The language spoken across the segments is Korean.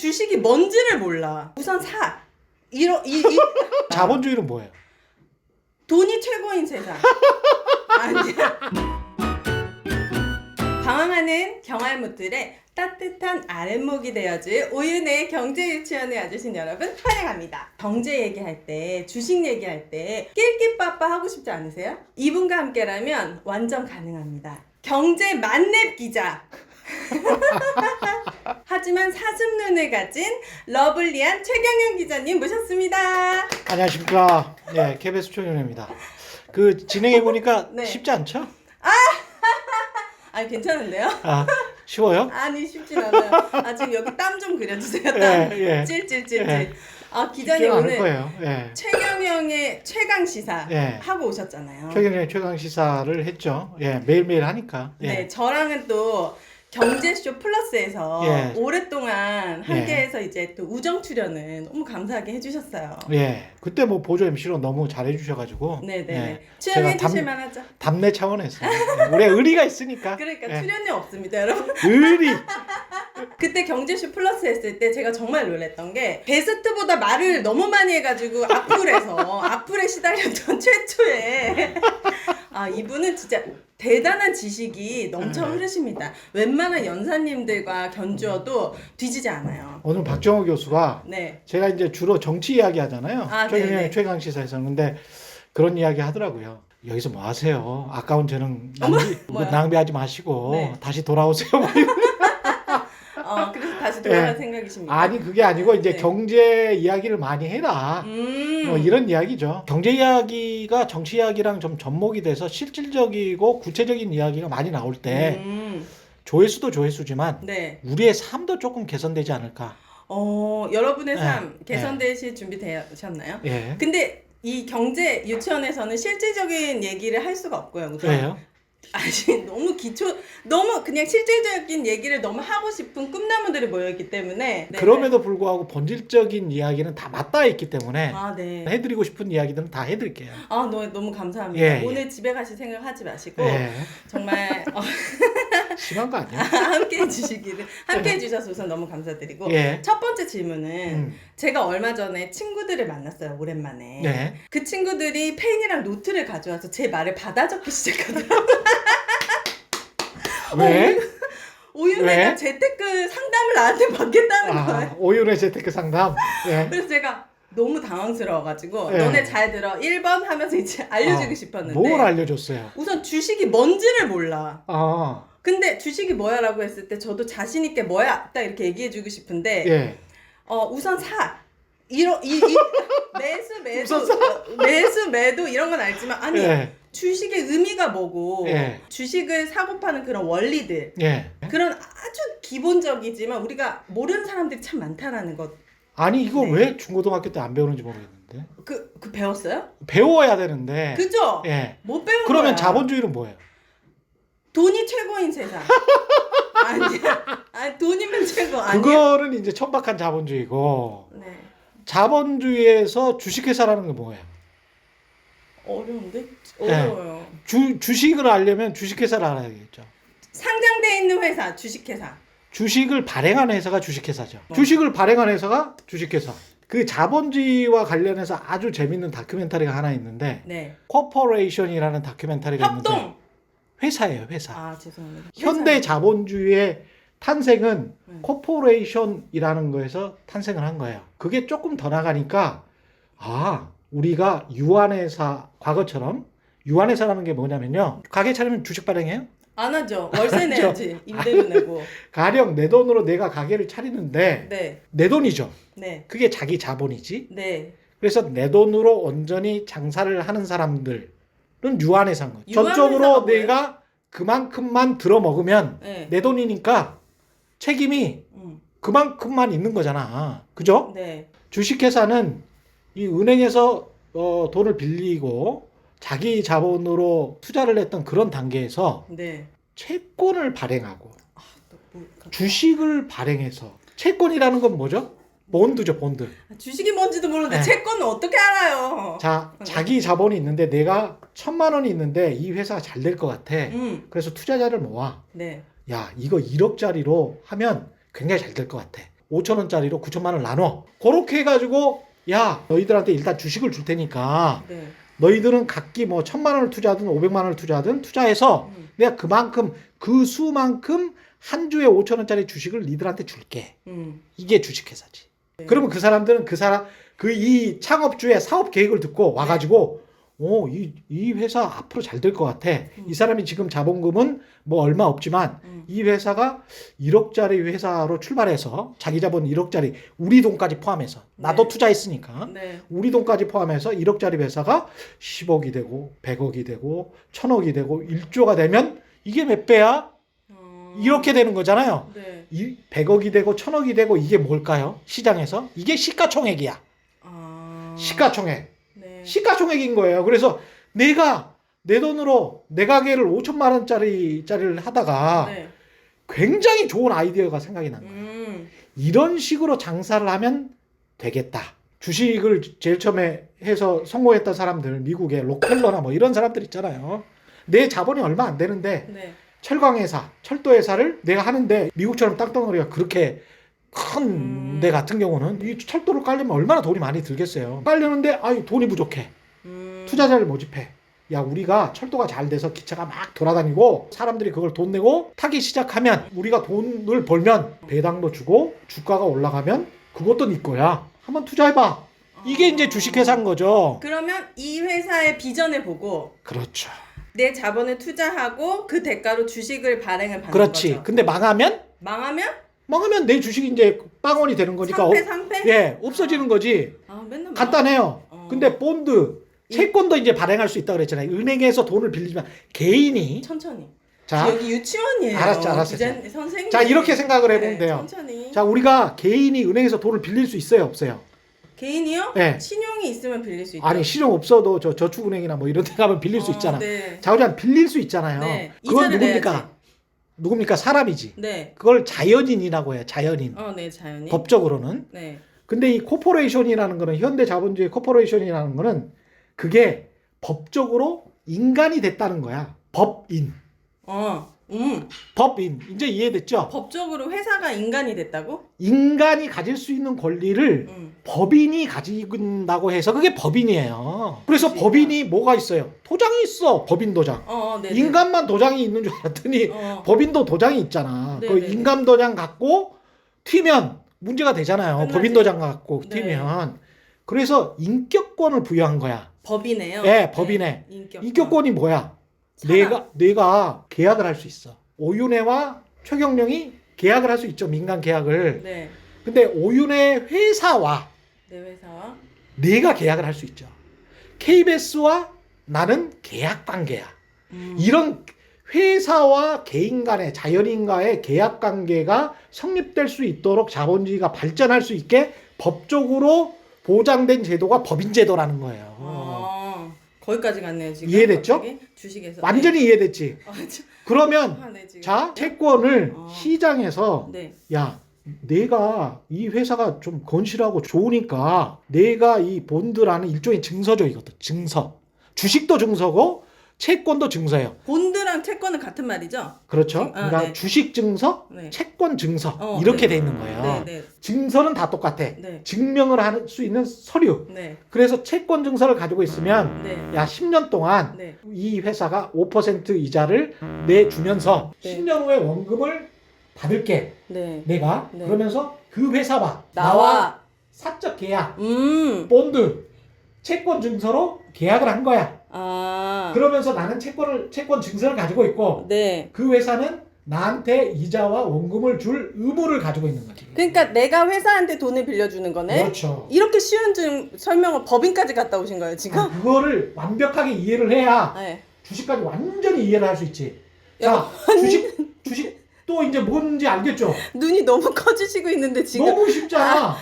주식이 뭔지를 몰라. 우선 사. 이러 이, 이 자본주의는 뭐예요? 돈이 최고인 세상. 아니야. 방황하는 경알못들의 따뜻한 아랫목이 되어줄 오윤의 경제 유치원에 와주신 여러분 환영합니다. 경제 얘기할 때, 주식 얘기할 때 낄끼빠빠 하고 싶지 않으세요? 이분과 함께라면 완전 가능합니다. 경제 만렙 기자. 하지만 사슴 눈을 가진 러블리한 최경영 기자님 모셨습니다. 안녕하십니까. 예, KBS 최경영입니다. 그 진행해 보니까 네. 쉽지 않죠? 아니 괜찮은데요? 아, 쉬워요? 아니 쉽진 않아요. 아 지금 여기 땀 좀 그려주세요. 땀. 예, 예. 찔찔찔찔. 예. 아 기자님 쉽지가 않을 오늘 거예요. 예. 최경영의 최강 시사 예. 하고 오셨잖아요. 최경영의 최강 시사를 했죠. 예, 매일매일 하니까. 예. 네, 저랑은 또 경제쇼 플러스에서 예. 오랫동안 예. 함께해서 이제 또 우정 출연을 너무 감사하게 해주셨어요. 예. 그때 뭐 보조 MC로 너무 잘해 주셔 가지고 네네. 예. 출연해 제가 주실 담- 만하죠. 답내 차원에서 예. 우리가 의리가 있으니까. 그러니까 예. 출연료 없습니다, 여러분. 의리. 그때 경제쇼 플러스 했을 때 제가 정말 놀랬던 게 베스트보다 말을 너무 많이 해가지고 악플에서 악플에 시달렸던 최초의 아 이분은 진짜 대단한 지식이 넘쳐 네. 흐르십니다. 웬만한 연사님들과 견주어도 뒤지지 않아요. 오늘 박정호 교수가 네. 제가 이제 주로 정치 이야기 하잖아요. 아, 최경영의 네네. 최강 시사에서 근데 그런 이야기 하더라고요. 여기서 뭐 하세요? 아까운 재능 낭비, 뭐야? 낭비하지 마시고 네. 다시 돌아오세요. 뭐. 어 그래서 다시 돌아갈 예. 생각이십니까? 아니 그게 아니고 이제 네. 경제 이야기를 많이 해라. 음. 뭐 이런 이야기죠. 경제 이야기가 정치 이야기랑 좀 접목이 돼서 실질적이고 구체적인 이야기가 많이 나올 때 음. 조회수도 조회수지만 네. 우리의 삶도 조금 개선되지 않을까. 어 여러분의 네. 삶 개선되실 준비 되셨나요? 예. 근데 이 경제 유치원에서는 실질적인 얘기를 할 수가 없고요. 우선. 왜요? 아니 너무 기초 너무 그냥 실질적인 얘기를 너무 하고 싶은 꿈나무들이 모여 있기 때문에 네, 그럼에도 불구하고 본질적인 이야기는 다 맞닿아 있기 때문에 네. 아 네. 해드리고 싶은 이야기들은 다 해드릴게요. 아 너무 너무 감사합니다. 예, 예. 오늘 집에 가실 생각 하지 마시고 예. 정말 어, 심한 거 아니야? 함께 해주시기를 함께 해주셔서 우선 너무 감사드리고 예. 첫 번째 질문은 음. 제가 얼마 전에 친구들을 만났어요 오랜만에 네. 그 친구들이 펜이랑 노트를 가져와서 제 말을 받아 적기 시작하더라고요. 왜? 오윤혜가 왜? 재테크 상담을 나한테 받겠다는 거예요. 아, 오윤의 재테크 상담. 예. 그래서 제가 너무 당황스러워가지고 예. 너네 잘 들어 1번 하면서 이제 알려주고 아, 싶었는데 뭘 알려줬어요? 우선 주식이 뭔지를 몰라. 아, 근데 주식이 뭐야라고 했을 때 저도 자신 있게 뭐야 딱 이렇게 얘기해주고 싶은데 예. 어 우선 사 이러 이, 이 매수 매도 우선 매수 매도 이런 건 알지만 아니 예. 주식의 의미가 뭐고 예. 주식을 사고 파는 그런 원리들 예. 그런 아주 기본적이지만 우리가 모르는 사람들이 참 많다라는 것. 아니 이거 네. 왜 중고등학교 때 안 배우는지 모르겠는데 그, 그 배웠어요? 배워야 되는데. 그죠? 예. 못 배운 그러면 거야. 자본주의는 뭐예요? 돈이 최고인 세상. 아니야. 아니 돈이면 최고 아니야. 그거는 이제 천박한 자본주의고 네. 자본주의에서 주식회사라는 게 뭐예요? 어려운데? 네. 어려워요. 주 주식을 알려면 주식회사를 알아야겠죠. 상장돼 있는 회사, 주식회사. 주식을 발행하는 회사가 주식회사죠. 어. 주식을 발행하는 회사가 주식회사. 그 자본주의와 관련해서 아주 재밌는 다큐멘터리가 하나 있는데 네. 코퍼레이션이라는 다큐멘터리가 있는데 협동. 회사예요, 회사. 아 죄송합니다. 현대. 자본주의의 탄생은 음. 코퍼레이션이라는 거에서 탄생을 한 거예요. 그게 조금 더 나가니까 아 우리가 유한회사 과거처럼 유한회사라는 게 뭐냐면요. 가게 차리면 주식 발행해요. 안 하죠. 월세 내야지. 임대료 내고. 가령 내 돈으로 내가 가게를 차리는데 네. 내 돈이죠. 네. 그게 자기 자본이지. 네. 그래서 내 돈으로 온전히 장사를 하는 사람들 은 유한회사인 거죠. 유한회사가 전적으로? 내가 그만큼만 들어 먹으면 네. 내 돈이니까 책임이 음. 그만큼만 있는 거잖아. 그죠? 네. 주식회사는 이 은행에서 어, 돈을 빌리고 자기 자본으로 투자를 했던 그런 단계에서 네. 채권을 발행하고 아, 또 뭐, 주식을 발행해서 채권이라는 건 뭐죠? 본드죠, 본드. 주식이 뭔지도 모르는데 네. 채권은 어떻게 알아요? 자, 자기 자본이 있는데 내가 천만 원이 있는데 이 회사가 잘될 것 같아. 음. 그래서 투자자를 모아. 네. 야, 이거 1억짜리로 하면 굉장히 잘 될 것 같아. 5천 원짜리로 9천만 원을 나눠. 그렇게 해가지고 야 너희들한테 일단 주식을 줄 테니까 네. 너희들은 각기 뭐 천만 원을 투자하든 500만 원을 투자하든 투자해서 음. 내가 그만큼 그 수만큼 한 주에 5천 원짜리 주식을 니들한테 줄게. 음. 이게 주식회사지. 네. 그러면 그 사람들은 그 사람 그 이 창업주의 사업 계획을 듣고 와가지고 오, 이, 이 회사 앞으로 잘 될 것 같아. 음. 이 사람이 지금 자본금은 뭐 얼마 없지만 음. 이 회사가 1억짜리 회사로 출발해서 자기 자본 1억짜리 우리 돈까지 포함해서 나도 네. 투자했으니까 네. 우리 돈까지 포함해서 1억짜리 회사가 10억이 되고 100억이 되고 1000억이 되고 1조가 되면 이게 몇 배야? 어. 이렇게 되는 거잖아요. 네. 이 100억이 되고 1000억이 되고 이게 뭘까요? 시장에서 이게 시가총액이야. 아. 시가총액. 네. 시가총액인 거예요. 그래서 내가 내 돈으로 내 가게를 5천만 원짜리 짜리를 하다가 네. 굉장히 좋은 아이디어가 생각이 난 거예요. 음. 이런 식으로 장사를 하면 되겠다. 주식을 제일 처음에 해서 성공했던 사람들, 미국의 록펠러나 뭐 이런 사람들 있잖아요. 내 자본이 얼마 안 되는데 네. 철강회사, 철도회사를 내가 하는데 미국처럼 땅덩어리가 그렇게 큰 음. 데 같은 경우는 이 철도를 깔려면 얼마나 돈이 많이 들겠어요. 깔려는데 아유 돈이 부족해. 음. 투자자를 모집해. 야 우리가 철도가 잘 돼서 기차가 막 돌아다니고 사람들이 그걸 돈 내고 타기 시작하면 우리가 돈을 벌면 배당도 주고 주가가 올라가면 그것도 네 거야. 한번 투자해봐. 이게 이제 주식회사인 거죠. 그러면 이 회사의 비전을 보고 그렇죠. 내 자본을 투자하고 그 대가로 주식을 발행을 받는 그렇지. 거죠. 근데 망하면 망하면 망하면 내 주식이 이제 빵원이 되는 거니까 상패 어, 상패? 예 없어지는 거지. 아 맨날 간단해요. 어. 근데 본드 이- 채권도 이제 발행할 수 있다 그랬잖아요. 은행에서 돈을 빌리지만 개인이 천천히. 자 여기 유치원이에요. 알았죠, 알았어. 기자님, 선생님. 자, 이렇게 생각을 해보면 네, 돼요. 천천히. 자, 우리가 개인이 은행에서 돈을 빌릴 수 있어요, 없어요? 개인이요? 네. 신용이 있으면 빌릴 수 있죠. 아니, 실용 없어도 저 저축은행이나 뭐 이런 데 가면 빌릴 수 어, 있잖아. 네. 자, 우리가 빌릴 수 있잖아요. 네. 그건 이자를 누굽니까? 내야지. 누굽니까? 사람이지. 네. 그걸 자연인이라고 해요, 자연인. 어, 네, 자연이. 법적으로는. 네. 근데 이 코퍼레이션이라는 거는 현대 자본주의 코퍼레이션이라는 거는 그게 법적으로 인간이 됐다는 거야. 법인. 어. 음. 법인. 이제 이해됐죠? 법적으로 회사가 인간이 됐다고? 인간이 가질 수 있는 권리를 음. 법인이 가진다고 해서 그게 법인이에요. 그래서 그치. 법인이 뭐가 있어요? 도장이 있어. 법인 도장. 어, 어, 네. 인간만 도장이 있는 줄 알았더니 어. 법인도 도장이 있잖아. 네, 그 네, 인감 도장 갖고 튀면 문제가 되잖아요. 끝나지. 법인 도장 갖고 네. 튀면. 그래서 인격권을 부여한 거야. 법이네요. 예, 법이네. 인격. 인격권이 뭐야? 내가 내가 계약을 할 수 있어. 오윤회와 최경령이 계약을 할 수 있죠. 민간 계약을. 네. 근데 오윤회 회사와 내 회사와 내가 계약을 할 수 있죠. KBS와 나는 계약 관계야. 음. 이런 회사와 개인 간의 자연인 과의 계약 관계가 성립될 수 있도록 자본주의가 발전할 수 있게 법적으로 보장된 제도가 법인 제도라는 거예요. 어. 거기까지 갔네요, 지금. 이해됐죠? 갑자기 주식에서. 완전히 이해됐지. 네. 아, 저- 그러면 아, 네, 지금. 자 채권을 어. 시장에서 네. 야 내가 이 회사가 좀 건실하고 좋으니까 내가 이 본드라는 일종의 증서죠 이것도 증서 주식도 증서고 채권도 증서예요 본드랑 채권은 같은 말이죠? 그렇죠 아, 그러니까 네. 주식 증서 네. 채권 증서 어, 이렇게 네. 돼 있는 거예요 네, 네. 증서는 다 똑같아 네. 증명을 할 수 있는 서류 네. 그래서 채권 증서를 가지고 있으면 네. 야 10년 동안 네. 이 회사가 5% 이자를 내주면서 네. 10년 후에 원금을 받을게 네. 내가 네. 그러면서 그 회사와 나와. 사적 계약 음. 본드 채권 증서로 계약을 한 거야. 아. 그러면서 나는 채권을 채권 증서를 가지고 있고 네. 그 회사는 나한테 이자와 원금을 줄 의무를 가지고 있는 거지. 그러니까 내가 회사한테 돈을 빌려주는 거네. 그렇죠. 이렇게 쉬운 좀 설명을 법인까지 갔다 오신 거예요 지금? 아, 그거를 완벽하게 이해를 해야 네. 주식까지 완전히 이해를 할 수 있지. 자, 야, 주식 주식 또 이제 뭔지 알겠죠? 눈이 너무 커지시고 있는데 지금 너무 쉽잖아.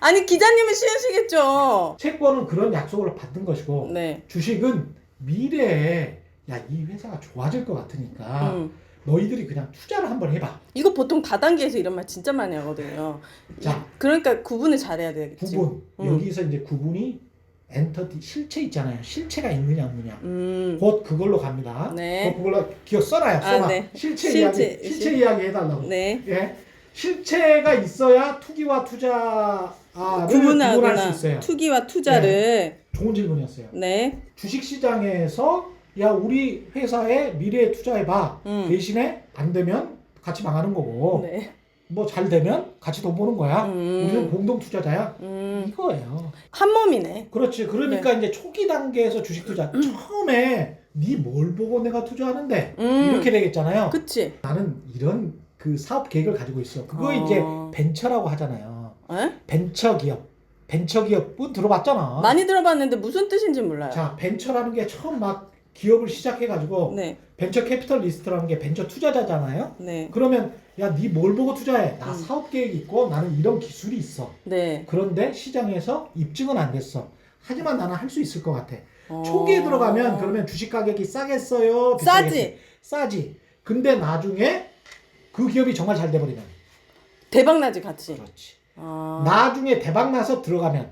아 니 기자님은 쉬우시겠죠? 채권은 그런 약속을 받는 것이고 네. 주식은 미래에 야 이 회사가 좋아질 것 같으니까 음. 너희들이 그냥 투자를 한번 해봐. 이거 보통 다단계에서 이런 말 진짜 많이 하거든요. 자. 이- 그러니까 구분을 잘해야 되겠지. 구분 음. 여기서 이제 구분이 엔터티 실체 있잖아요. 실체가 있느냐 없느냐. 음. 곧 그걸로 갑니다. 네. 곧 그걸로 기억 써놔요. 아, 써놔. 네. 실체, 실체, 이야기 실체 실- 이야기 해달라고. 네. 예. 실체가 있어야 투기와 투자를 구분할 수 있어요. 투기와 투자를 좋은 질문이었어요. 네. 주식 시장에서 야 우리 회사에 미래에 투자해봐. 음. 대신에 안 되면 같이 망하는 거고 네. 뭐 잘 되면 같이 돈 버는 거야. 음. 우리는 공동 투자자야. 음. 이거예요. 한 몸이네. 그렇지. 그러니까 네. 이제 초기 단계에서 주식 투자 처음에 니 뭘 보고 내가 투자하는데 음. 이렇게 되겠잖아요. 그치? 나는 이런 그 사업 계획을 가지고 있어. 그거 어. 이제 벤처라고 하잖아요. 에? 벤처 기업. 벤처 기업은 들어봤잖아. 많이 들어봤는데 무슨 뜻인지 몰라요. 자, 벤처라는 게 처음 막 기업을 시작해 가지고 네. 벤처 캐피털리스트라는 게 벤처 투자자잖아요. 네. 그러면 야, 니뭘 보고 투자해? 나 음. 사업 계획이 있고 나는 이런 기술이 있어. 네. 그런데 시장에서 입증은 안 됐어. 하지만 나는 할 수 있을 것 같아. 어. 초기에 들어가면 그러면 주식 가격이 싸겠어요? 싸지. 싸지. 근데 나중에 그 기업이 정말 잘 돼버리면 대박 나지 같이. 그렇지. 아. 나중에 대박 나서 들어가면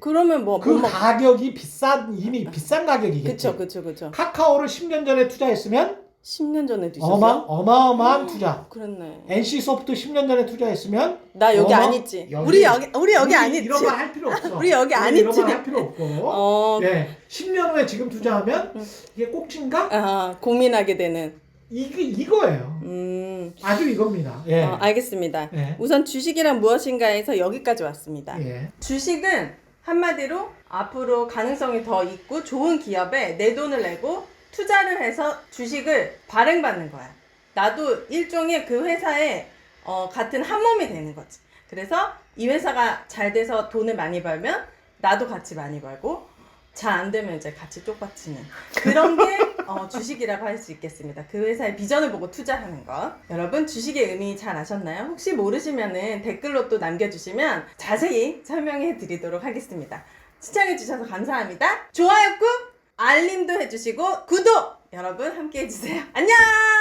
그러면 뭐 그뭐 먹- 가격이 비싼 이미 비싼 가격이겠지. 그쵸 그쵸 그쵸. 카카오를 10년 전에 투자했으면 10년 전에 드셨어요? 어마 어마어마한 투자. 그랬네. NC 소프트 10년 전에 투자했으면 나 여기 어마- 안 있지. 여기- 우리 여기 우리 여기 안 있지. 이런 말할 필요 없어. 우리 여기 안 이런 있지. 말할 필요 없고. 어. 네. 10년 후에 지금 투자하면 음. 이게 꼭진가? 아 고민하게 되는. 이게 이거예요. 음. 아주 이겁니다. 예. 어, 알겠습니다. 예. 우선 주식이란 무엇인가에서 여기까지 왔습니다. 예. 주식은 한마디로 앞으로 가능성이 더 있고 좋은 기업에 내 돈을 내고 투자를 해서 주식을 발행받는 거야. 나도 일종의 그 회사에 어, 같은 한 몸이 되는 거지. 그래서 이 회사가 잘 돼서 돈을 많이 벌면 나도 같이 많이 벌고 잘 안 되면 이제 같이 쪽받치는 그런 게 어, 주식이라고 할 수 있겠습니다. 그 회사의 비전을 보고 투자하는 것. 여러분 주식의 의미 잘 아셨나요? 혹시 모르시면은 댓글로 또 남겨주시면 자세히 설명해 드리도록 하겠습니다. 시청해 주셔서 감사합니다. 좋아요 꾹 알림도 해주시고 구독 여러분 함께 해주세요. 안녕.